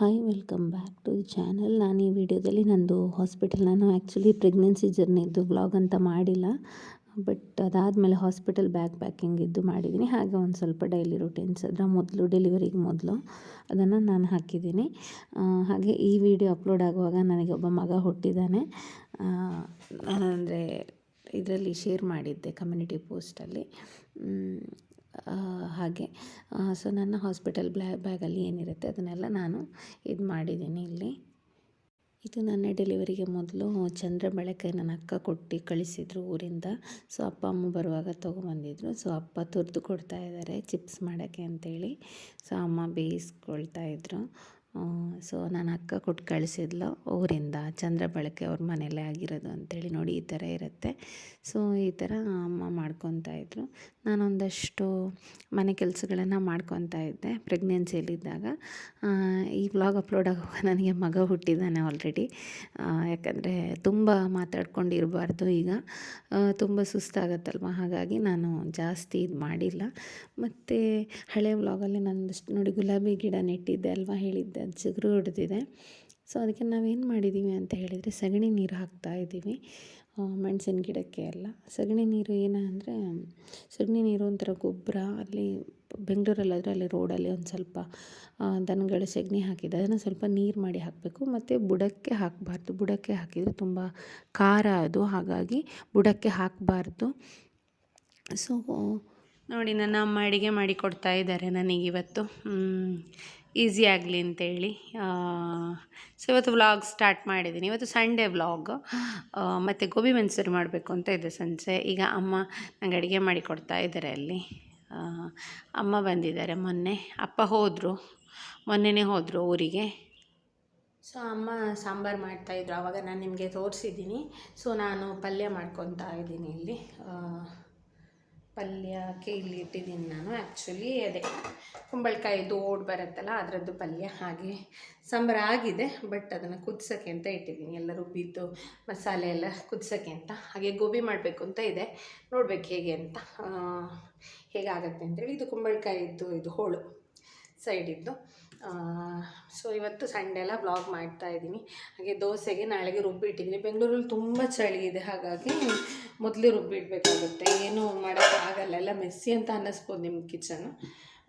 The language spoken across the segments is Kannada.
Hi welcome back to the channel ನಾನು ಈ ವಿಡಿಯೋದಲ್ಲಿ ನಂದು ಹಾಸ್ಪಿಟಲ್ ನಾನು ಆ್ಯಕ್ಚುಲಿ ಪ್ರೆಗ್ನೆನ್ಸಿ ಜರ್ನಿದ್ದು ವ್ಲಾಗ್ ಅಂತ ಮಾಡಿಲ್ಲ. ಬಟ್ ಅದಾದಮೇಲೆ ಹಾಸ್ಪಿಟಲ್ ಬ್ಯಾಗ್ ಪ್ಯಾಕಿಂಗ್ ಇದ್ದು ಮಾಡಿದ್ದೀನಿ ಹಾಗೆ ಒಂದು ಸ್ವಲ್ಪ ಡೈಲಿ ರುಟೀನ್ಸ್ ಅದರ ಮೊದಲು ಡೆಲಿವರಿಗೆ ಮೊದಲು ಅದನ್ನು ನಾನು ಹಾಕಿದ್ದೀನಿ ಹಾಗೆ ಈ ವಿಡಿಯೋ ಅಪ್ಲೋಡ್ ಆಗುವಾಗ ನನಗೆ ಒಬ್ಬ ಮಗ ಹುಟ್ಟಿದ್ದಾನೆ ಅಂದರೆ ಇದರಲ್ಲಿ ಶೇರ್ ಮಾಡಿದ್ದೆ ಕಮ್ಯುನಿಟಿ ಪೋಸ್ಟಲ್ಲಿ ಹಾಗೆ. ಸೊ ನನ್ನ ಹಾಸ್ಪಿಟಲ್ ಬ್ಲಾ, ಬ್ಯಾಗಲ್ಲಿ ಏನಿರುತ್ತೆ ಅದನ್ನೆಲ್ಲ ನಾನು ಇದು ಮಾಡಿದ್ದೀನಿ ಇಲ್ಲಿ. ಇದು ನನ್ನ ಡೆಲಿವರಿಗೆ ಮೊದಲು ಚಂದ್ರ ಬಳಕೆ ನನ್ನ ಅಕ್ಕ ಕೊಟ್ಟು ಕಳಿಸಿದ್ರು ಊರಿಂದ. ಸೊ ಅಪ್ಪ, ಅಮ್ಮ ಬರುವಾಗ ತೊಗೊಂಬಂದಿದ್ರು. ಸೊ ಅಪ್ಪ ತುರಿದು ಕೊಡ್ತಾ ಇದ್ದಾರೆ ಚಿಪ್ಸ್ ಮಾಡೋಕ್ಕೆ ಅಂತೇಳಿ. ಸೊ ಅಮ್ಮ ಬೇಯಿಸ್ಕೊಳ್ತಾ ಇದ್ರು. ಸೊ ನನ್ನ ಅಕ್ಕ ಕೊಟ್ಟು ಕಳಿಸಿದ್ಲು ಊರಿಂದ. ಚಂದ್ರ ಬಳಕೆ ಅವ್ರ ಮನೆಯಲ್ಲೇ ಆಗಿರೋದು ಅಂತೇಳಿ ನೋಡಿ ಈ ಥರ ಇರುತ್ತೆ. ಸೊ ಈ ಥರ ಅಮ್ಮ ಮಾಡ್ಕೊತಾ ಇದ್ರು. ನಾನೊಂದಷ್ಟು ಮನೆ ಕೆಲಸಗಳನ್ನು ಮಾಡ್ಕೊತಾ ಇದ್ದೆ ಪ್ರೆಗ್ನೆನ್ಸಿಯಲ್ಲಿದ್ದಾಗ. ಈ ವ್ಲಾಗ್ ಅಪ್ಲೋಡ್ ಆಗುವಾಗ ನನಗೆ ಮಗ ಹುಟ್ಟಿದ್ದಾನೆ ಆಲ್ರೆಡಿ ಯಾಕಂದರೆ ತುಂಬ ಮಾತಾಡ್ಕೊಂಡಿರಬಾರ್ದು ಈಗ. ತುಂಬ ಸುಸ್ತಾಗತ್ತಲ್ವ? ಹಾಗಾಗಿ ನಾನು ಜಾಸ್ತಿ ಇದು ಮಾಡಿಲ್ಲ. ಮತ್ತು ಹಳೆ ವ್ಲಾಗಲ್ಲಿ ನಂದಷ್ಟು ನೋಡಿ ಗುಲಾಬಿ ಗಿಡ ನೆಟ್ಟಿದ್ದೆ ಅಲ್ವಾ? ಹೇಳಿದ್ದೆ, ಅದು ಚಿಗುರು ಹಿಡ್ದಿದೆ. ಸೊ ಅದಕ್ಕೆ ನಾವೇನು ಮಾಡಿದ್ದೀವಿ ಅಂತ ಹೇಳಿದರೆ ಸಗಣಿ ನೀರು ಹಾಕ್ತಾ ಇದ್ದೀವಿ. ಮೆಣಸಿನ ಗಿಡಕ್ಕೆ ಎಲ್ಲ. ಸಗಣಿ ನೀರು ಏನಂದರೆ ಸಗಣಿ ನೀರು ಒಂಥರ ಗೊಬ್ಬರ, ಅಲ್ಲಿ ಬೆಂಗಳೂರಲ್ಲಾದರೆ ಅಲ್ಲಿ ರೋಡಲ್ಲಿ ಒಂದು ಸ್ವಲ್ಪ ದನಗಳ ಸಗಣಿ ಹಾಕಿದ್ದೆ ಅದನ್ನು ಸ್ವಲ್ಪ ನೀರು ಮಾಡಿ ಹಾಕಬೇಕು. ಮತ್ತು ಬುಡಕ್ಕೆ ಹಾಕಬಾರ್ದು. ಬುಡಕ್ಕೆ ಹಾಕಿದರೆ ತುಂಬ ಖಾರ ಅದು. ಹಾಗಾಗಿ ಬುಡಕ್ಕೆ ಹಾಕಬಾರ್ದು. ಸೊ ನೋಡಿ, ನನ್ನ ಅಮ್ಮ ಅಡುಗೆ ಮಾಡಿ ಕೊಡ್ತಾ ಇದ್ದಾರೆ ನನಗಿವತ್ತು ಈಸಿ ಆಗಲಿ ಅಂತೇಳಿ. ಸೊ ಇವತ್ತು ವ್ಲಾಗ್ ಸ್ಟಾರ್ಟ್ ಮಾಡಿದ್ದೀನಿ. ಇವತ್ತು ಸಂಡೇ ವ್ಲಾಗ್. ಮತ್ತು ಗೋಬಿ ಮಂಚೂರಿ ಮಾಡಬೇಕು ಅಂತ ಇದೆ ಸಂಜೆ. ಈಗ ಅಮ್ಮ ನಂಗೆ ಅಡುಗೆ ಮಾಡಿ ಕೊಡ್ತಾ ಇದ್ದಾರೆ ಅಲ್ಲಿ. ಅಮ್ಮ ಬಂದಿದ್ದಾರೆ ಮೊನ್ನೆ. ಅಪ್ಪ ಹೋದರು. ಮೊನ್ನೆನೇ ಹೋದರು ಊರಿಗೆ. ಸೊ ಅಮ್ಮ ಸಾಂಬಾರು ಮಾಡ್ತಾಯಿದ್ರು ಆವಾಗ ನಾನು ನಿಮಗೆ ತೋರಿಸಿದ್ದೀನಿ. ಸೊ ನಾನು ಪಲ್ಯ ಮಾಡ್ಕೊತಾ ಇದ್ದೀನಿ ಇಲ್ಲಿ. ಪಲ್ಯಕ್ಕೆ ಇಲ್ಲಿ ಇಟ್ಟಿದ್ದೀನಿ ನಾನು. ಆ್ಯಕ್ಚುಲಿ ಅದೇ ಕುಂಬಳಕಾಯಿದು ಓಡ್ ಬರುತ್ತಲ್ಲ, ಅದರದ್ದು ಪಲ್ಯ ಹಾಗೆ ಸಾಂಬಾರ ಆಗಿದೆ ಬಟ್ ಅದನ್ನು ಕುದಿಸೋಕ್ಕೆ ಅಂತ ಇಟ್ಟಿದ್ದೀನಿ. ಎಲ್ಲ ರುಬ್ಬಿದ್ದು ಮಸಾಲೆ ಎಲ್ಲ ಕುದಿಸೋಕ್ಕೆ ಅಂತ. ಹಾಗೆ ಗೋಬಿ ಮಾಡಬೇಕು ಅಂತ ಇದೆ. ನೋಡ್ಬೇಕು ಹೇಗೆ ಅಂತ. ಹೇಗಾಗತ್ತೆ ಅಂತೇಳಿ ಇದು ಕುಂಬಳಕಾಯಿದ್ದು ಇದು ಹೋಳು. ಸೈಡಿದ್ದು ಸೊ ಇವತ್ತು ಸಂಡೆ ಎಲ್ಲ ಬ್ಲಾಗ್ ಮಾಡ್ತಾ ಇದ್ದೀನಿ. ಹಾಗೆ ದೋಸೆಗೆ ನಾಳೆಗೆ ರುಬ್ಬಿಟ್ಟಿದ್ದೀನಿ ಬೆಂಗಳೂರಲ್ಲಿ ತುಂಬ ಚಳಿ ಇದೆ, ಹಾಗಾಗಿ ಮೊದಲು ರುಬ್ಬಿಡಬೇಕಾಗುತ್ತೆ ಏನೂ ಮಾಡೋಕ್ಕಾಗಲ್ಲ ಎಲ್ಲ ಮೆಸ್ಸಿ ಅಂತ ಅನ್ನಿಸ್ಬೋದು ನಿಮ್ಮ ಕಿಚನು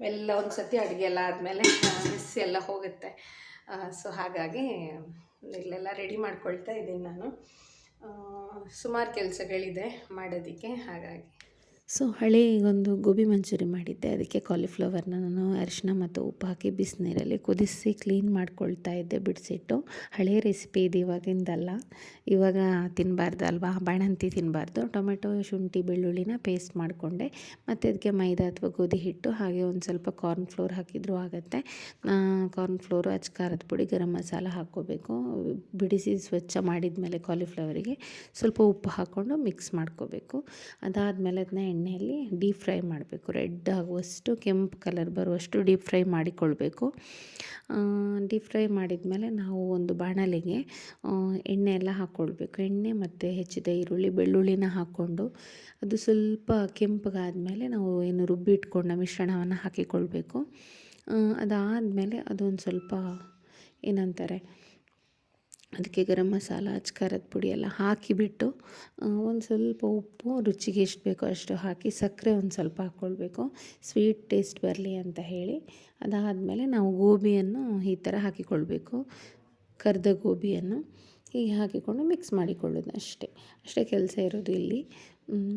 ಎಲ್ಲ ಒಂದು ಸತಿ ಅಡುಗೆ ಎಲ್ಲ ಆದಮೇಲೆ ಮೆಸ್ಸಿ ಎಲ್ಲ ಹೋಗುತ್ತೆ. ಸೊ ಹಾಗಾಗಿ ಇಲ್ಲೆಲ್ಲ ರೆಡಿ ಮಾಡ್ಕೊಳ್ತಾ ಇದ್ದೀನಿ ನಾನು. ಸುಮಾರು ಕೆಲಸಗಳಿದೆ ಮಾಡೋದಕ್ಕೆ, ಹಾಗಾಗಿ. ಸೊ ಹಳೆ ಈಗೊಂದು ಗೋಬಿ ಮಂಚೂರಿ ಮಾಡಿದ್ದೆ. ಅದಕ್ಕೆ ಕಾಲಿಫ್ಲವರ್ನ ನಾನು ಅರಿಶಿನ ಮತ್ತು ಉಪ್ಪು ಹಾಕಿ ಬಿಸಿನೀರಲ್ಲಿ ಕುದಿಸಿ ಕ್ಲೀನ್ ಮಾಡ್ಕೊಳ್ತಾ ಇದ್ದೆ ಬಿಡಿಸಿಟ್ಟು. ಹಳೆ ರೆಸಿಪಿ ಇದು ಇವಾಗಿಂದಲ್ಲ. ಇವಾಗ ತಿನ್ನಬಾರ್ದು ಅಲ್ವಾ? ಬಾಣಂತಿ ತಿನ್ನಬಾರ್ದು ಟೊಮೆಟೊ, ಶುಂಠಿ, ಬೆಳ್ಳುಳ್ಳಿನ ಪೇಸ್ಟ್ ಮಾಡಿಕೊಂಡೆ. ಮತ್ತು ಅದಕ್ಕೆ ಮೈದಾ ಅಥವಾ ಗೋಧಿ ಹಿಟ್ಟು, ಹಾಗೆ ಒಂದು ಸ್ವಲ್ಪ ಕಾರ್ನ್ ಫ್ಲೋರ್ ಹಾಕಿದರೂ ಆಗುತ್ತೆ. ಕಾರ್ನ್ ಫ್ಲೋರು ಅಚ್ಚ ಖಾರದ ಪುಡಿ, ಗರಂ ಮಸಾಲ ಹಾಕ್ಕೋಬೇಕು. ಬಿಡಿಸಿ ಸ್ವಚ್ಛ ಮಾಡಿದ ಮೇಲೆ ಕಾಲಿಫ್ಲವರಿಗೆ ಸ್ವಲ್ಪ ಉಪ್ಪು ಹಾಕ್ಕೊಂಡು ಮಿಕ್ಸ್ ಮಾಡ್ಕೋಬೇಕು. ಅದಾದಮೇಲೆ ಅದನ್ನ ಎಣ್ಣೆಯಲ್ಲಿ ಡೀಪ್ ಫ್ರೈ ಮಾಡಬೇಕು. ರೆಡ್ ಆಗುವಷ್ಟು, ಕೆಂಪು ಕಲರ್ ಬರುವಷ್ಟು ಡೀಪ್ ಫ್ರೈ ಮಾಡಿಕೊಳ್ಬೇಕು. ಡೀಪ್ ಫ್ರೈ ಮಾಡಿದ ಮೇಲೆ ನಾವು ಒಂದು ಬಾಣಲೆಗೆ ಎಣ್ಣೆ ಎಲ್ಲ ಹಾಕ್ಕೊಳ್ಬೇಕು ಎಣ್ಣೆ ಮತ್ತು ಹೆಚ್ಚಿದ ಈರುಳ್ಳಿ, ಬೆಳ್ಳುಳ್ಳಿನ ಹಾಕ್ಕೊಂಡು, ಅದು ಸ್ವಲ್ಪ ಕೆಂಪಗಾದಮೇಲೆ ನಾವು ಏನು ರುಬ್ಬಿ ಇಟ್ಕೊಂಡ ಮಿಶ್ರಣವನ್ನು ಹಾಕಿಕೊಳ್ಬೇಕು. ಅದಾದಮೇಲೆ ಅದೊಂದು ಸ್ವಲ್ಪ ಏನಂತಾರೆ ಅದಕ್ಕೆ ಗರಂ ಮಸಾಲ ಅಚ್ಚಕಾರದ ಪುಡಿ ಎಲ್ಲ ಹಾಕಿಬಿಟ್ಟು ಒಂದು ಸ್ವಲ್ಪ ಉಪ್ಪು, ರುಚಿಗೆ ಎಷ್ಟು ಬೇಕೋ ಅಷ್ಟು ಹಾಕಿ ಸಕ್ಕರೆ ಒಂದು ಸ್ವಲ್ಪ ಹಾಕ್ಕೊಳ್ಬೇಕು ಸ್ವೀಟ್ ಟೇಸ್ಟ್ ಬರಲಿ ಅಂತ ಹೇಳಿ. ಅದಾದಮೇಲೆ ನಾವು ಗೋಬಿಯನ್ನು ಈ ಥರ ಹಾಕಿಕೊಳ್ಬೇಕು. ಕರಿದ ಗೋಬಿಯನ್ನು. ಹೀಗೆ ಹಾಕಿಕೊಂಡು ಮಿಕ್ಸ್ ಮಾಡಿಕೊಳ್ಳೋದು ಅಷ್ಟೇ. ಅಷ್ಟೇ ಕೆಲಸ ಇರೋದು ಇಲ್ಲಿ.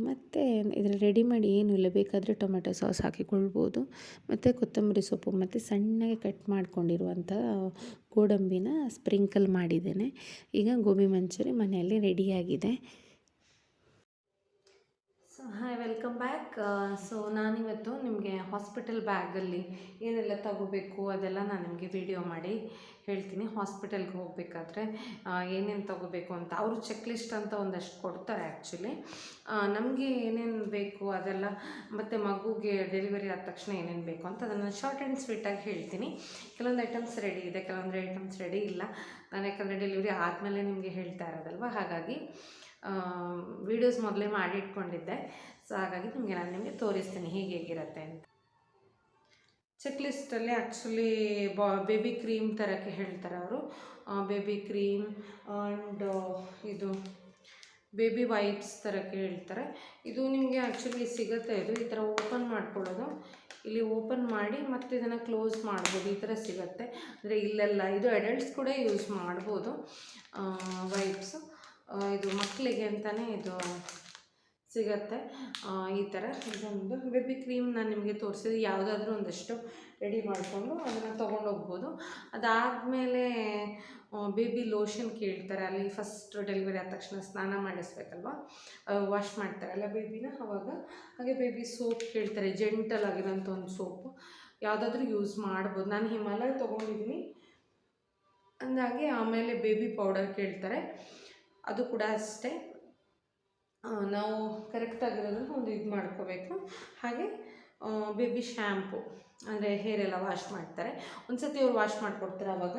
ಮತ್ತು ಇದರಲ್ಲಿ ರೆಡಿಮೇಡ್ ಏನೂ ಇಲ್ಲ, ಬೇಕಾದರೆ ಟೊಮೆಟೊ ಸಾಸ್ ಹಾಕಿಕೊಳ್ಬೋದು. ಮತ್ತು ಕೊತ್ತಂಬರಿ ಸೊಪ್ಪು, ಮತ್ತು ಸಣ್ಣಗೆ ಕಟ್ ಮಾಡಿಕೊಂಡಿರುವಂಥ ಗೋಡಂಬಿನ ಸ್ಪ್ರಿಂಕಲ್ ಮಾಡಿದ್ದೇನೆ. ಈಗ ಗೋಬಿ ಮಂಚೂರಿ ಮನೆಯಲ್ಲಿ ರೆಡಿಯಾಗಿದೆ ಹಾಯ್ ವೆಲ್ಕಮ್ ಬ್ಯಾಕ್ ಸೊ ನಾನಿವತ್ತು ನಿಮಗೆ ಹಾಸ್ಪಿಟಲ್ ಬ್ಯಾಗಲ್ಲಿ ಏನೆಲ್ಲ ತಗೋಬೇಕು, ಅದೆಲ್ಲ ನಾನು ನಿಮಗೆ ವಿಡಿಯೋ ಮಾಡಿ ಹೇಳ್ತೀನಿ. ಹಾಸ್ಪಿಟಲ್ಗೆ ಹೋಗಬೇಕಾದ್ರೆ ಏನೇನು ತಗೋಬೇಕು ಅಂತ. ಅವರು ಚೆಕ್ ಲಿಸ್ಟ್ ಅಂತ ಒಂದಷ್ಟು ಕೊಡ್ತಾರೆ ಆ್ಯಕ್ಚುಲಿ ನಮಗೆ ಏನೇನು ಬೇಕು ಅದೆಲ್ಲ, ಮತ್ತು ಮಗುಗೆ ಡೆಲಿವರಿ ಆದ ತಕ್ಷಣ ಏನೇನು ಬೇಕು ಅಂತ ಅದನ್ನು ಶಾರ್ಟ್ ಆ್ಯಂಡ್ ಸ್ವೀಟಾಗಿ ಹೇಳ್ತೀನಿ. ಕೆಲವೊಂದು ಐಟಮ್ಸ್ ರೆಡಿ ಇದೆ, ಕೆಲವೊಂದು ಐಟಮ್ಸ್ ರೆಡಿ ಇಲ್ಲ. ನಾನು ಯಾಕಂದರೆ ಡೆಲಿವರಿ ಆದಮೇಲೆ ನಿಮಗೆ ಹೇಳ್ತಾ ಇರೋದಲ್ವ? ಹಾಗಾಗಿ ವೀಡಿಯೋಸ್ ಮೊದಲೇ ಮಾಡಿ ಇಟ್ಕೊಂಡಿದ್ದೆ. ಸೊ ಹಾಗಾಗಿ ನಿಮಗೆ ನಾನು ನಿಮಗೆ ತೋರಿಸ್ತೀನಿ ಹೇಗೆ ಹೇಗಿರುತ್ತೆ ಅಂತ. ಚೆಕ್ ಲಿಸ್ಟಲ್ಲಿ ಆ್ಯಕ್ಚುಲಿ ಬಾ ಬೇಬಿ ಕ್ರೀಮ್ ತರೋಕ್ಕೆ ಹೇಳ್ತಾರೆ ಅವರು. ಬೇಬಿ ಕ್ರೀಮ್ ಆ್ಯಂಡ್ ಇದು ಬೇಬಿ ವೈಪ್ಸ್ ತರೋಕ್ಕೆ ಹೇಳ್ತಾರೆ. ಇದು ನಿಮಗೆ ಆ್ಯಕ್ಚುಲಿ ಸಿಗುತ್ತೆ ಇದು. ಈ ಥರ ಓಪನ್ ಮಾಡ್ಕೊಳ್ಳೋದು. ಇಲ್ಲಿ ಓಪನ್ ಮಾಡಿ ಮತ್ತೆ ಇದನ್ನು ಕ್ಲೋಸ್ ಮಾಡ್ಬೋದು. ಈ ಥರ ಸಿಗುತ್ತೆ. ಅಂದರೆ ಇಲ್ಲೆಲ್ಲ, ಇದು ಅಡಲ್ಟ್ಸ್ ಕೂಡ ಯೂಸ್ ಮಾಡ್ಬೋದು. ವೈಪ್ಸ್ ಇದು ಮಕ್ಕಳಿಗೆ ಅಂತಲೇ ಇದು ಸಿಗತ್ತೆ. ಈ ಥರ ಇದೊಂದು ಬೇಬಿ ಕ್ರೀಮ್ ನಾನು ನಿಮಗೆ ತೋರಿಸಿದ್ದು ಯಾವುದಾದ್ರೂ ಒಂದಷ್ಟು ರೆಡಿ ಮಾಡಿಕೊಂಡು ಅದನ್ನು ತೊಗೊಂಡೋಗ್ಬೋದು ಅದಾದಮೇಲೆ ಬೇಬಿ ಲೋಷನ್ ಕೇಳ್ತಾರೆ, ಅಲ್ಲಿ ಫಸ್ಟ್ ಡೆಲಿವರಿ ಆದ ತಕ್ಷಣ ಸ್ನಾನ ಮಾಡಿಸ್ಬೇಕಲ್ವಾ? ವಾಶ್ ಮಾಡ್ತಾರಲ್ಲ ಬೇಬಿನ, ಅವಾಗ ಹಾಗೆ ಬೇಬಿ ಸೋಪ್ ಕೇಳ್ತಾರೆ ಜೆಂಟಲ್ ಆಗಿರೋಂಥ ಒಂದು ಸೋಪು. ಯಾವುದಾದ್ರೂ ಯೂಸ್ ಮಾಡ್ಬೋದು. ನಾನು ಹಿಮಾಲಯ ತೊಗೊಂಡಿದ್ದೀನಿ ಅಂದಾಗೆ ಆಮೇಲೆ ಬೇಬಿ ಪೌಡರ್ ಕೇಳ್ತಾರೆ. ಅದು ಕೂಡ ಅಷ್ಟೇ. ನಾವು ಕರೆಕ್ಟಾಗಿರೋದನ್ನು ಒಂದು ಇದು ಮಾಡ್ಕೋಬೇಕು. ಹಾಗೆ ಬೇಬಿ ಶ್ಯಾಂಪು ಅಂದರೆ ಎಲ್ಲ ವಾಶ್ ಮಾಡ್ತಾರೆ. ಒಂದು ಸತಿ ಅವ್ರು ವಾಶ್ ಮಾಡಿಕೊಡ್ತಾರೆ ಆವಾಗ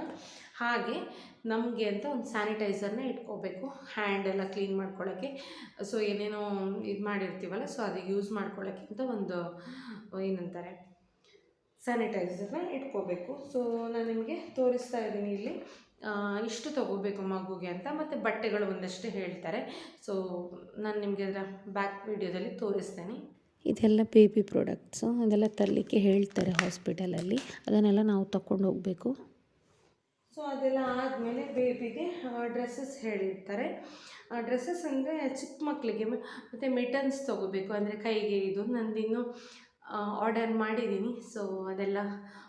ಹಾಗೆ ನಮಗೆ ಅಂತ ಒಂದು ಸ್ಯಾನಿಟೈಸರ್ನ ಇಟ್ಕೋಬೇಕು. ಹ್ಯಾಂಡ್ ಎಲ್ಲ ಕ್ಲೀನ್ ಮಾಡ್ಕೊಳ್ಳೋಕ್ಕೆ ಸೊ ಏನೇನೋ ಇದು ಮಾಡಿರ್ತೀವಲ್ಲ ಸೊ ಅದು ಯೂಸ್ ಮಾಡ್ಕೊಳ್ಳೋಕ್ಕೆ ಅಂತ ಒಂದು, ಏನಂತಾರೆ ಸ್ಯಾನಿಟೈಸರ್ನ ಇಟ್ಕೋಬೇಕು. ಸೊ ನಾನು ನಿಮಗೆ ತೋರಿಸ್ತಾ ಇದ್ದೀನಿ ಇಲ್ಲಿ. ಇಷ್ಟು ತಗೋಬೇಕು ಮಗುಗೆ ಅಂತ ಮತ್ತು ಬಟ್ಟೆಗಳು ಒಂದಷ್ಟು ಹೇಳ್ತಾರೆ. ಸೊ ನಾನು ನಿಮಗೆ ಅದರ ಬ್ಯಾಕ್ ವಿಡಿಯೋದಲ್ಲಿ ತೋರಿಸ್ತೇನೆ. ಇದೆಲ್ಲ ಬೇಬಿ ಪ್ರಾಡಕ್ಟ್ಸು ಅದೆಲ್ಲ ತರಲಿಕ್ಕೆ ಹೇಳ್ತಾರೆ ಹಾಸ್ಪಿಟಲಲ್ಲಿ ಅದನ್ನೆಲ್ಲ ನಾವು ತಗೊಂಡು ಹೋಗಬೇಕು. ಸೊ ಅದೆಲ್ಲ ಆದಮೇಲೆ ಬೇಬಿಗೆ ಡ್ರೆಸ್ಸಸ್ ಹೇಳಿರ್ತಾರೆ. ಡ್ರೆಸ್ಸಸ್ ಅಂದರೆ ಚಿಕ್ಕ ಮಕ್ಕಳಿಗೆ ಮತ್ತು ಮಿಟನ್ಸ್ ತೊಗೋಬೇಕು. ಅಂದರೆ ಕೈಗೆ ಇದು ನಂದಿನ್ನು ಆರ್ಡರ್ ಮಾಡಿದ್ದೀನಿ. ಸೊ ಅದೆಲ್ಲ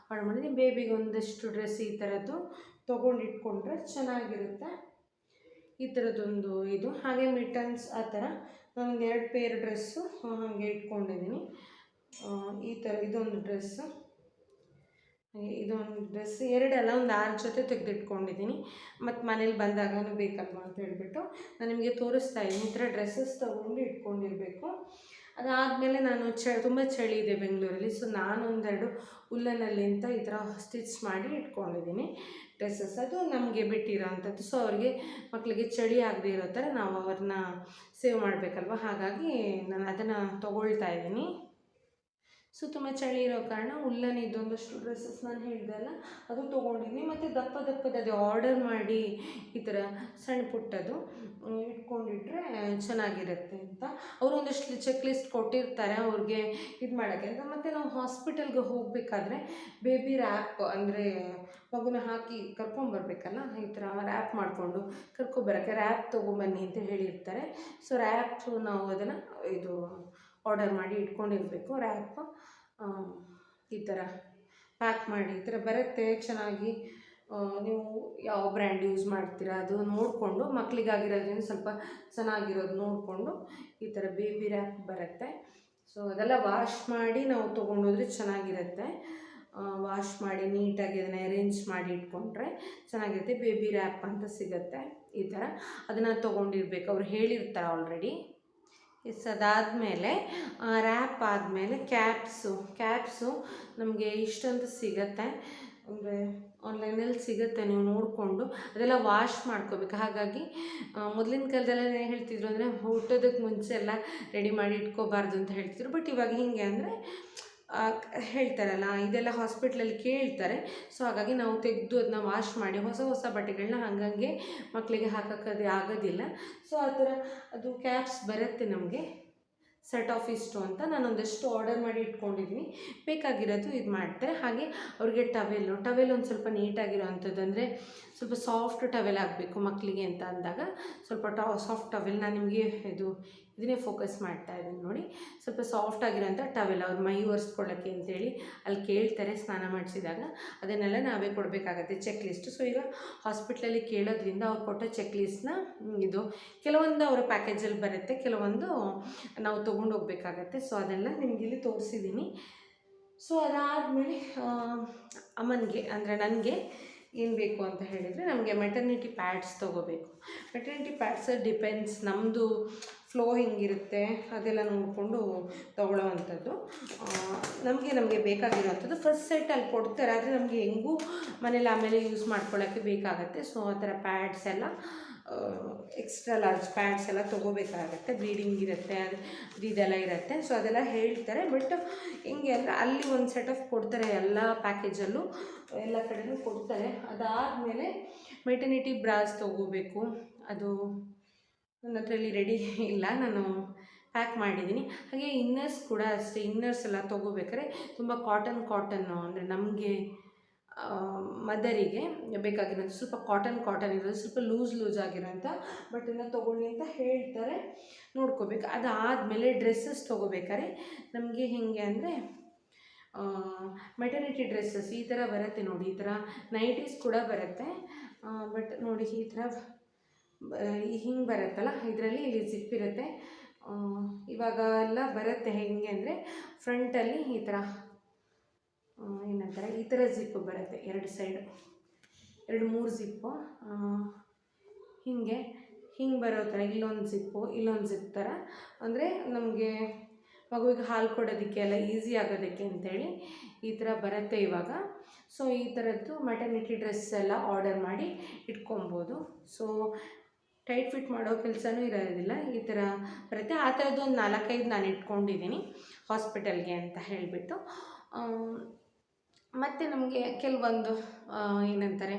ಆರ್ಡರ್ ಮಾಡಿದ್ದೀನಿ. ಬೇಬಿಗೆ ಒಂದಷ್ಟು ಡ್ರೆಸ್ ಈ ಥರದ್ದು ತೊಗೊಂಡು ಇಟ್ಕೊಂಡ್ರೆ ಚೆನ್ನಾಗಿರುತ್ತೆ. ಈ ಥರದ್ದೊಂದು ಇದು. ಹಾಗೆ ಮಿಟನ್ಸ್ ಆ ಥರ. ನಾನೊಂದು ಎರಡು ಪೇರ್ ಡ್ರೆಸ್ಸು ಹಾಗೆ ಇಟ್ಕೊಂಡಿದ್ದೀನಿ. ಈ ಥರ ಇದೊಂದು ಡ್ರೆಸ್ಸು. ಇದೊಂದು ಡ್ರೆಸ್ ಎರಡೆಲ್ಲ ಒಂದು ಆರು ಜೊತೆ ತೆಗೆದಿಟ್ಕೊಂಡಿದ್ದೀನಿ. ಮತ್ತು ಮನೇಲಿ ಬಂದಾಗಲೂ ಬೇಕಲ್ವಾ ಅಂತ ಹೇಳಿಬಿಟ್ಟು ನಾನು ನಿಮಗೆ ತೋರಿಸ್ತಾ ಇದ್ದೀನಿ. ಈ ಥರ ಡ್ರೆಸ್ಸಸ್ ತೊಗೊಂಡು ಇಟ್ಕೊಂಡಿರಬೇಕು. ಅದಾದಮೇಲೆ ನಾನು ಚ, ತುಂಬ ಚಳಿ ಇದೆ ಬೆಂಗಳೂರಲ್ಲಿ ಸೊ ನಾನೊಂದೆರಡು ಉಲ್ಲನಲ್ಲಿ ಅಂತ ಈ ಥರ ಸ್ಟಿಚ್ ಮಾಡಿ ಇಟ್ಕೊಂಡಿದ್ದೀನಿ ಡ್ರೆಸ್ಸಸ್ ಅದು ನಮಗೆ ಬಿಟ್ಟಿರೋ ಅಂಥದ್ದು. ಸೊ ಅವ್ರಿಗೆ ಮಕ್ಕಳಿಗೆ ಚಳಿ ಆಗದೆ ಇರೋ ಥರ ನಾವು ಅವ್ರನ್ನ ಸೇವ್ ಮಾಡಬೇಕಲ್ವ? ಹಾಗಾಗಿ ನಾನು ಅದನ್ನು ತೊಗೊಳ್ತಾ ಇದ್ದೀನಿ. ಸೊ ತುಂಬ ಚಳಿ ಇರೋ ಕಾರಣ ಉಲ್ಲನ್ ಇದೊಂದಷ್ಟು ಡ್ರೆಸ್ಸಸ್ ನಾನು ಹೇಳಿದೆ ಅಲ್ಲ, ಅದು ತೊಗೊಂಡಿದ್ದೀನಿ ಮತ್ತು ದಪ್ಪ ದಪ್ಪದ ಅದೇ ಆರ್ಡರ್ ಮಾಡಿ ಈ ಥರ ಸಣ್ಣ ಪುಟ್ಟದು ಇಟ್ಕೊಂಡಿಟ್ರೆ ಚೆನ್ನಾಗಿರುತ್ತೆ ಅಂತ. ಅವರು ಒಂದಷ್ಟು ಚೆಕ್ ಲಿಸ್ಟ್ ಕೊಟ್ಟಿರ್ತಾರೆ ಅವ್ರಿಗೆ ಇದು ಮಾಡೋಕ್ಕೆ ಅಂತ. ಮತ್ತು ನಾವು ಹಾಸ್ಪಿಟಲ್ಗೆ ಹೋಗಬೇಕಾದ್ರೆ ಬೇಬಿ ರ್ಯಾಪ್ ಅಂದರೆ ಮಗುನ ಹಾಕಿ ಕರ್ಕೊಂಬರ್ಬೇಕಲ್ಲ ಈ ಥರ ರ್ಯಾಪ್ ಮಾಡಿಕೊಂಡು ಕರ್ಕೊಬರೋಕ್ಕೆ ರ್ಯಾಪ್ ತೊಗೊಂಬನ್ನಿ ಅಂತ ಹೇಳಿರ್ತಾರೆ. ಸೊ ರ್ಯಾಪ್ ನಾವು ಅದನ್ನು ಇದು ಆರ್ಡರ್ ಮಾಡಿ ಇಟ್ಕೊಂಡಿರಬೇಕು. ರ್ಯಾಪ್ ಈ ಥರ ಪ್ಯಾಕ್ ಮಾಡಿ, ಈ ಥರ ಬರುತ್ತೆ ಚೆನ್ನಾಗಿ. ನೀವು ಯಾವ ಬ್ರ್ಯಾಂಡ್ ಯೂಸ್ ಮಾಡ್ತೀರಾ ಅದು ನೋಡಿಕೊಂಡು ಮಕ್ಕಳಿಗಾಗಿರೋದ್ರಿಂದ ಸ್ವಲ್ಪ ಚೆನ್ನಾಗಿರೋದು ನೋಡಿಕೊಂಡು ಈ ಥರ ಬೇಬಿ ರ್ಯಾಪ್ ಬರುತ್ತೆ. ಸೊ ಅದೆಲ್ಲ ವಾಶ್ ಮಾಡಿ ನಾವು ತೊಗೊಂಡೋದ್ರೆ ಚೆನ್ನಾಗಿರುತ್ತೆ. ವಾಶ್ ಮಾಡಿ ನೀಟಾಗಿ ಅದನ್ನು ಅರೇಂಜ್ ಮಾಡಿ ಇಟ್ಕೊಂಡ್ರೆ ಚೆನ್ನಾಗಿರುತ್ತೆ. ಬೇಬಿ ರ್ಯಾಪ್ ಅಂತ ಸಿಗುತ್ತೆ ಈ ಥರ ಅದನ್ನು ತೊಗೊಂಡಿರ್ಬೇಕು. ಅವ್ರು ಹೇಳಿರ್ತಾರೆ ಆಲ್ರೆಡಿ ಎಸ್ ಅದಾದಮೇಲೆ ರ್ಯಾಪ್ ಆದಮೇಲೆ ಕ್ಯಾಪ್ಸು ಕ್ಯಾಪ್ಸು ನಮಗೆ ಇಷ್ಟೊಂದು ಸಿಗತ್ತೆ. ಅಂದರೆ ಆನ್ಲೈನಲ್ಲಿ ಸಿಗುತ್ತೆ ನೀವು ನೋಡಿಕೊಂಡು, ಅದೆಲ್ಲ ವಾಶ್ ಮಾಡ್ಕೋಬೇಕು. ಹಾಗಾಗಿ ಮೊದಲಿನ ಕಾಲದಲ್ಲ ಏನು ಹೇಳ್ತಿದ್ರು ಅಂದರೆ ಹುಟ್ಟೋದಕ್ಕೆ ಮುಂಚೆ ಎಲ್ಲ ರೆಡಿ ಮಾಡಿ ಇಟ್ಕೋಬಾರ್ದು ಅಂತ ಹೇಳ್ತಿದ್ರು. ಬಟ್ ಇವಾಗ ಹೀಗೆ ಅಂದರೆ ಹೇಳ್ತಾರಲ್ಲ, ಇದೆಲ್ಲ ಹಾಸ್ಪಿಟ್ಲಲ್ಲಿ ಕೇಳ್ತಾರೆ. ಸೊ ಹಾಗಾಗಿ ನಾವು ತೆಗೆದು ಅದನ್ನ ವಾಶ್ ಮಾಡಿ, ಹೊಸ ಹೊಸ ಬಟ್ಟೆಗಳನ್ನ ಹಂಗಂಗೆ ಮಕ್ಕಳಿಗೆ ಹಾಕೋಕ್ಕದು ಆಗೋದಿಲ್ಲ. ಸೊ ಆ ಥರ ಅದು ಕ್ಯಾಪ್ಸ್ ಬರುತ್ತೆ ನಮಗೆ. ಸೆಟ್ ಆಫ್ ಇಷ್ಟು ಅಂತ ನಾನು ಒಂದಷ್ಟು ಆರ್ಡರ್ ಮಾಡಿ ಇಟ್ಕೊಂಡಿದ್ದೀನಿ ಬೇಕಾಗಿರೋದು ಇದು ಮಾಡ್ತಾರೆ. ಹಾಗೆ ಅವ್ರಿಗೆ ಟವೆಲ್ಲು ಟವೆಲ್ ಒಂದು ಸ್ವಲ್ಪ ನೀಟಾಗಿರೋ ಅಂಥದ್ದು ಅಂದರೆ ಸ್ವಲ್ಪ ಸಾಫ್ಟ್ ಟವೆಲ್ ಆಗಬೇಕು ಮಕ್ಕಳಿಗೆ ಅಂತ ಅಂದಾಗ. ಸ್ವಲ್ಪ ಟಾ ಸಾಫ್ಟ್ ಟವೆಲ್ ನಾನು ನಿಮಗೆ ಇದು ಇದನ್ನೇ ಫೋಕಸ್ ಮಾಡ್ತಾ ಇದ್ದೀನಿ ನೋಡಿ. ಸ್ವಲ್ಪ ಸಾಫ್ಟ್ ಆಗಿರೋಂಥ ಟವೆಲ್ ಅವ್ರ ಮೈ ಒರೆಸ್ಕೊಳ್ಳೋಕ್ಕೆ ಅಂತೇಳಿ ಅಲ್ಲಿ ಕೇಳ್ತಾರೆ, ಸ್ನಾನ ಮಾಡಿಸಿದಾಗ. ಅದನ್ನೆಲ್ಲ ನಾವೇ ಕೊಡಬೇಕಾಗತ್ತೆ ಚೆಕ್ ಲಿಸ್ಟು ಸೊ ಈಗ ಹಾಸ್ಪಿಟ್ಲಲ್ಲಿ ಕೇಳೋದ್ರಿಂದ ಅವ್ರು ಕೊಟ್ಟ ಚೆಕ್ ಲಿಸ್ಟ್ನ ಇದು ಕೆಲವೊಂದು ಅವರ ಪ್ಯಾಕೇಜಲ್ಲಿ ಬರುತ್ತೆ, ಕೆಲವೊಂದು ನಾವು ತೊಗೊಂಡು ಹೋಗ್ಬೇಕಾಗತ್ತೆ. ಸೊ ಅದೆಲ್ಲ ನಿಮ್ಗೆ ಇಲ್ಲಿ ತೋರಿಸಿದ್ದೀನಿ. ಸೊ ಅದಾದಮೇಲೆ ಅಮ್ಮನಿಗೆ, ಅಂದರೆ ನನಗೆ ಏನು ಬೇಕು ಅಂತ ಹೇಳಿದರೆ ನಮಗೆ ಮೆಟರ್ನಿಟಿ ಪ್ಯಾಡ್ಸ್ ತೊಗೋಬೇಕು. ಮೆಟರ್ನಿಟಿ ಪ್ಯಾಡ್ಸ್ ಡಿಪೆಂಡ್ಸ್ ನಮ್ಮದು ಫ್ಲೋ ಹಿಂಗಿರುತ್ತೆ, ಅದೆಲ್ಲ ನೋಡಿಕೊಂಡು ತೊಗೊಳ್ಳೋವಂಥದ್ದು ನಮಗೆ ನಮಗೆ ಬೇಕಾಗಿರೋವಂಥದ್ದು ಫಸ್ಟ್ ಸೆಟ್ ಅಲ್ಲಿ ಕೊಡ್ತಾರೆ, ಆದರೆ ನಮಗೆ ಹೆಂಗೂ ಮನೇಲಿ ಆಮೇಲೆ ಯೂಸ್ ಮಾಡ್ಕೊಳ್ಳೋಕ್ಕೆ ಬೇಕಾಗತ್ತೆ. ಸೊ ಆ ಥರ ಪ್ಯಾಡ್ಸ್ ಎಲ್ಲ ಎಕ್ಸ್ಟ್ರಾ ಲಾರ್ಜ್ ಪ್ಯಾಡ್ಸ್ ಎಲ್ಲ ತೊಗೋಬೇಕಾಗತ್ತೆ. ಬ್ಲೀಡಿಂಗ್ ಇರುತ್ತೆ, ಅದು ಇದೆಲ್ಲ ಇರುತ್ತೆ. ಸೊ ಅದೆಲ್ಲ ಹೇಳ್ತಾರೆ. ಬಟ್ ಹಿಂಗೆ ಎಲ್ಲ, ಅಲ್ಲಿ ಒಂದು ಸೆಟ್ ಆಫ್ ಕೊಡ್ತಾರೆ, ಎಲ್ಲ ಪ್ಯಾಕೇಜಲ್ಲೂ ಎಲ್ಲ ಕಡೆಯೂ ಕೊಡ್ತಾರೆ. ಅದಾದಮೇಲೆ ಮೆಟರ್ನಿಟಿ ಬ್ರಾಸ್ ತೊಗೋಬೇಕು. ಅದು ನನ್ನ ಹತ್ರಲ್ಲಿ ರೆಡಿ ಇಲ್ಲ, ನಾನು ಪ್ಯಾಕ್ ಮಾಡಿದ್ದೀನಿ. ಹಾಗೆ ಇನ್ನರ್ಸ್ ಕೂಡ ಅಷ್ಟೇ ಇನ್ನರ್ಸ್ ಎಲ್ಲ ತೊಗೋಬೇಕಾದ್ರೆ ತುಂಬ ಕಾಟನ್ ಕಾಟನ್ನು ಅಂದರೆ ನಮಗೆ ಮದರಿಗೆ ಬೇಕಾಗಿರೋದು ಸ್ವಲ್ಪ ಕಾಟನ್ ಕಾಟನ್ ಇರೋದು, ಸ್ವಲ್ಪ ಲೂಸ್ ಲೂಸ್ ಆಗಿರೋಂಥ ಬಟ್ಟೆನ ತೊಗೊಳ್ಳಿ ಅಂತ ಹೇಳ್ತಾರೆ. ನೋಡ್ಕೋಬೇಕು. ಅದಾದಮೇಲೆ ಡ್ರೆಸ್ಸಸ್ ತೊಗೋಬೇಕಾದ್ರೆ ನಮಗೆ ಹೇಗೆ ಅಂದರೆ ಮೆಟರ್ನಿಟಿ ಡ್ರೆಸ್ಸಸ್ ಈ ಥರ ಬರುತ್ತೆ ನೋಡಿ, ಈ ಥರ ನೈಟೀಸ್ ಕೂಡ ಬರುತ್ತೆ. ಬಟ್ ನೋಡಿ ಈ ಥರ ಹಿಂಗೆ ಬರುತ್ತಲ್ಲ, ಇದರಲ್ಲಿ ಇಲ್ಲಿ ಜಿಪ್ ಇರುತ್ತೆ. ಇವಾಗ ಎಲ್ಲ ಬರುತ್ತೆ ಹೆಂಗೆ ಅಂದರೆ ಫ್ರಂಟಲ್ಲಿ ಈ ಥರ ಏನಂತಾರೆ, ಈ ಥರ ಜಿಪ್ ಬರುತ್ತೆ ಎರಡು ಸೈಡು ಎರಡು ಮೂರು ಜಿಪ್ಪು ಹೀಗೆ, ಹಿಂಗೆ ಬರೋ ಥರ, ಇಲ್ಲೊಂದು ಜಿಪ್ಪು ಇಲ್ಲೊಂದು ಜಿಪ್ ಥರ. ಅಂದರೆ ನಮಗೆ ಮಗುವಿಗೆ ಹಾಲು ಕೊಡೋದಕ್ಕೆ ಎಲ್ಲ ಈಸಿ ಆಗೋದಕ್ಕೆ ಅಂತೇಳಿ ಈ ಥರ ಬರುತ್ತೆ ಇವಾಗ. ಸೊ ಈ ಥರದ್ದು ಮಟರ್ನಿಟಿ ಡ್ರೆಸ್ ಎಲ್ಲ ಆರ್ಡರ್ ಮಾಡಿ ಇಟ್ಕೊಬೋದು. ಸೊ ಟೈಟ್ ಫಿಟ್ ಮಾಡೋ ಕೆಲಸನೂ ಇರೋದಿಲ್ಲ. ಈ ಥರ ಬರುತ್ತೆ. ಆ ಥರದ್ದು ಒಂದು ನಾಲ್ಕೈದು ನಾನು ಇಟ್ಕೊಂಡಿದ್ದೀನಿ ಹಾಸ್ಪಿಟಲ್ಗೆ ಅಂತ ಹೇಳಿಬಿಟ್ಟು. ಮತ್ತು ನಮಗೆ ಕೆಲವೊಂದು ಏನಂತಾರೆ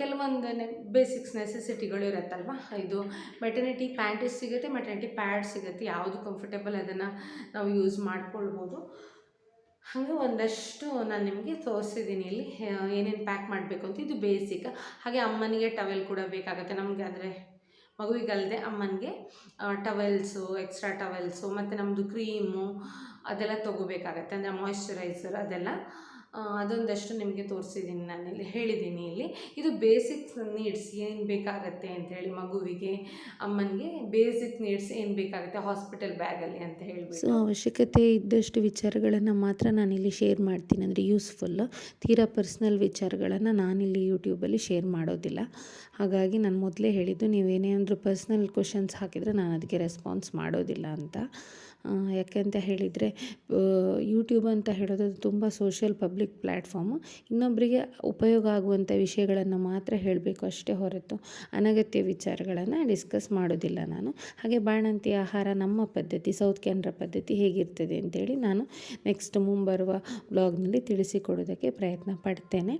ಕೆಲವೊಂದು ಬೇಸಿಕ್ಸ್ ನೆಸೆಸಿಟಿಗಳು ಇರುತ್ತಲ್ವ? ಇದು ಮೆಟರ್ನಿಟಿ ಪ್ಯಾಂಟಿಸ್ ಸಿಗುತ್ತೆ? ಮೆಟರ್ನಿಟಿ ಪ್ಯಾಡ್ ಸಿಗುತ್ತೆ. ಯಾವುದು ಕಂಫರ್ಟೇಬಲ್ ಅದನ್ನು ನಾವು ಯೂಸ್ ಮಾಡ್ಕೊಳ್ಬೋದು. ಹಾಗೆ ಒಂದಷ್ಟು ನಾನು ನಿಮಗೆ ತೋರಿಸಿದ್ದೀನಿ ಇಲ್ಲಿ. ಏನೇನು ಪ್ಯಾಕ್ ಮಾಡಬೇಕು ಅಂತ. ಇದು ಬೇಸಿಕ್. ಹಾಗೆ ಅಮ್ಮನಿಗೆ ಟವೆಲ್ ಕೂಡ ಬೇಕಾಗುತ್ತೆ. ನಮಗೆ ಅಂದರೆ ಮಗುವಿಗಲ್ಲದೆ ಅಮ್ಮನಿಗೆ ಟವೆಲ್ಸು ಎಕ್ಸ್ಟ್ರಾ ಟವೆಲ್ಸು ಮತ್ತು ನಮ್ಮದು ಕ್ರೀಮು ಅದೆಲ್ಲ ತೊಗೋಬೇಕಾಗತ್ತೆ. ಅಂದರೆ ಮಾಯ್ಶ್ಚರೈಸರ್ ಅದೆಲ್ಲ. ಅದೊಂದಷ್ಟು ನಿಮಗೆ ತೋರಿಸಿದ್ದೀನಿ ನಾನಿಲ್ಲಿ ಹೇಳಿದ್ದೀನಿ ಇಲ್ಲಿ. ಇದು ಬೇಸಿಕ್ ನೀಡ್ಸ್ ಏನು ಬೇಕಾಗತ್ತೆ ಅಂಥೇಳಿ ಮಗುವಿಗೆ, ಅಮ್ಮನಿಗೆ ಬೇಸಿಕ್ ನೀಡ್ಸ್ ಏನು ಬೇಕಾಗುತ್ತೆ ಹಾಸ್ಪಿಟಲ್ ಬ್ಯಾಗಲ್ಲಿ ಅಂತ ಸೊ ಹೇಳಿಬಿಟ್ಟು ಅವಶ್ಯಕತೆ ಇದ್ದಷ್ಟು ವಿಚಾರಗಳನ್ನು ಮಾತ್ರ ನಾನಿಲ್ಲಿ ಶೇರ್ ಮಾಡ್ತೀನಿ. ಅಂದರೆ ಯೂಸ್ಫುಲ್ ತೀರಾ ಪರ್ಸ್ನಲ್ ವಿಚಾರಗಳನ್ನು ನಾನಿಲ್ಲಿ ಯೂಟ್ಯೂಬಲ್ಲಿ ಶೇರ್ ಮಾಡೋದಿಲ್ಲ. ಹಾಗಾಗಿ ನಾನು ಮೊದಲೇ ಹೇಳಿದ್ದು ನೀವೇನೇ ಅಂದರೂ ಪರ್ಸ್ನಲ್ ಕ್ವಶನ್ಸ್ ಹಾಕಿದರೆ ನಾನು ಅದಕ್ಕೆ ರೆಸ್ಪಾನ್ಸ್ ಮಾಡೋದಿಲ್ಲ ಅಂತ. ಯಾಕೆಂತ ಹೇಳಿದರೆ ಯೂಟ್ಯೂಬ್ ಅಂತ ಹೇಳೋದು ತುಂಬ ಸೋಷಿಯಲ್ ಪಬ್ಲಿಕ್ ಪ್ಲ್ಯಾಟ್ಫಾರ್ಮು ಇನ್ನೊಬ್ಬರಿಗೆ ಉಪಯೋಗ ಆಗುವಂಥ ವಿಷಯಗಳನ್ನು ಮಾತ್ರ ಹೇಳಬೇಕು ಅಷ್ಟೇ ಹೊರತು ಅನಗತ್ಯ ವಿಚಾರಗಳನ್ನು ಡಿಸ್ಕಸ್ ಮಾಡೋದಿಲ್ಲ ನಾನು. ಹಾಗೆ ಬಾಣಂತಿ ಆಹಾರ ನಮ್ಮ ಪದ್ಧತಿ ಸೌತ್ ಕೆನರಾ ಪದ್ಧತಿ ಹೇಗಿರ್ತದೆ ಅಂತೇಳಿ ನಾನು ನೆಕ್ಸ್ಟ್ ಮುಂಬರುವ ಬ್ಲಾಗ್ನಲ್ಲಿ ತಿಳಿಸಿಕೊಡೋದಕ್ಕೆ ಪ್ರಯತ್ನ ಪಡ್ತೇನೆ.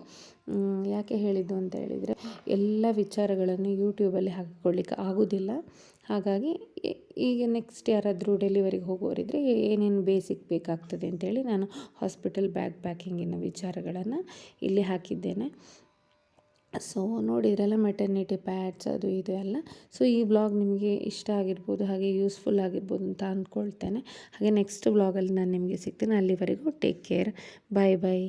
ಯಾಕೆ ಹೇಳಿದ್ದು ಅಂತ ಹೇಳಿದರೆ, ಎಲ್ಲ ವಿಚಾರಗಳನ್ನು ಯೂಟ್ಯೂಬಲ್ಲಿ ಹಾಕಿಕೊಳ್ಳಿಕ್ಕೆ ಆಗೋದಿಲ್ಲ. ಹಾಗಾಗಿ ಈಗ ನೆಕ್ಸ್ಟ್ ಯಾರಾದರೂ ಡೆಲಿವರಿಗೆ ಹೋಗೋರಿದ್ದರೆ ಏನೇನು ಬೇಸಿಕ್ ಬೇಕಾಗ್ತದೆ ಅಂತೇಳಿ ನಾನು ಹಾಸ್ಪಿಟಲ್ ಬ್ಯಾಗ್ ಪ್ಯಾಕಿಂಗಿನ ವಿಚಾರಗಳನ್ನು ಇಲ್ಲಿ ಹಾಕಿದ್ದೇನೆ. ಸೊ ನೋಡಿದ್ರಲ್ಲ ಮೆಟರ್ನಿಟಿ ಪ್ಯಾಡ್ಸ್ ಅದು ಇದು ಎಲ್ಲ. ಸೊ ಈ ಬ್ಲಾಗ್ ನಿಮಗೆ ಇಷ್ಟ ಆಗಿರ್ಬೋದು, ಹಾಗೆ ಯೂಸ್ಫುಲ್ ಆಗಿರ್ಬೋದು ಅಂತ ಅಂದ್ಕೊಳ್ತೇನೆ ಹಾಗೆ ನೆಕ್ಸ್ಟ್ ಬ್ಲಾಗಲ್ಲಿ ನಾನು ನಿಮಗೆ ಸಿಗ್ತೀನಿ. ಅಲ್ಲಿವರೆಗೂ ಟೇಕ್ ಕೇರ್ ಬಾಯ್ ಬಾಯ್